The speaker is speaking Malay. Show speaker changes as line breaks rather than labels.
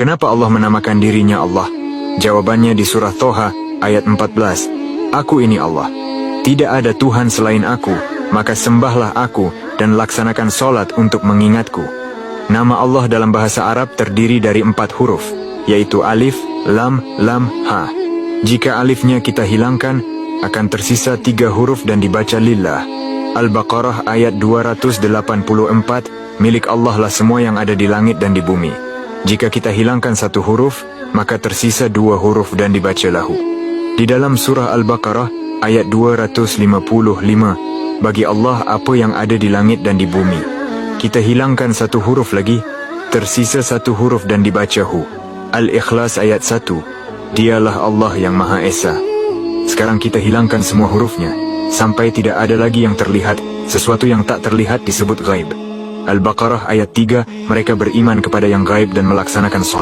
Kenapa Allah menamakan dirinya Allah? Jawabannya di surah Toha ayat 14. Aku ini Allah. Tidak ada Tuhan selain aku, maka sembahlah aku dan laksanakan solat untuk mengingatku. Nama Allah dalam bahasa Arab terdiri dari empat huruf, yaitu alif, lam, lam, ha. Jika alifnya kita hilangkan, akan tersisa tiga huruf dan dibaca lillah. Al-Baqarah ayat 284, milik Allah lah semua yang ada di langit dan di bumi. Jika kita hilangkan satu huruf, maka tersisa dua huruf dan dibaca lahu. Di dalam surah Al-Baqarah ayat 255, bagi Allah apa yang ada di langit dan di bumi. Kita hilangkan satu huruf lagi, tersisa satu huruf dan dibaca hu. Al-Ikhlas ayat 1, dialah Allah yang Maha Esa. Sekarang kita hilangkan semua hurufnya, sampai tidak ada lagi yang terlihat, sesuatu yang tak terlihat disebut gaib. Al-Baqarah ayat 3, mereka beriman kepada yang gaib dan melaksanakan solat.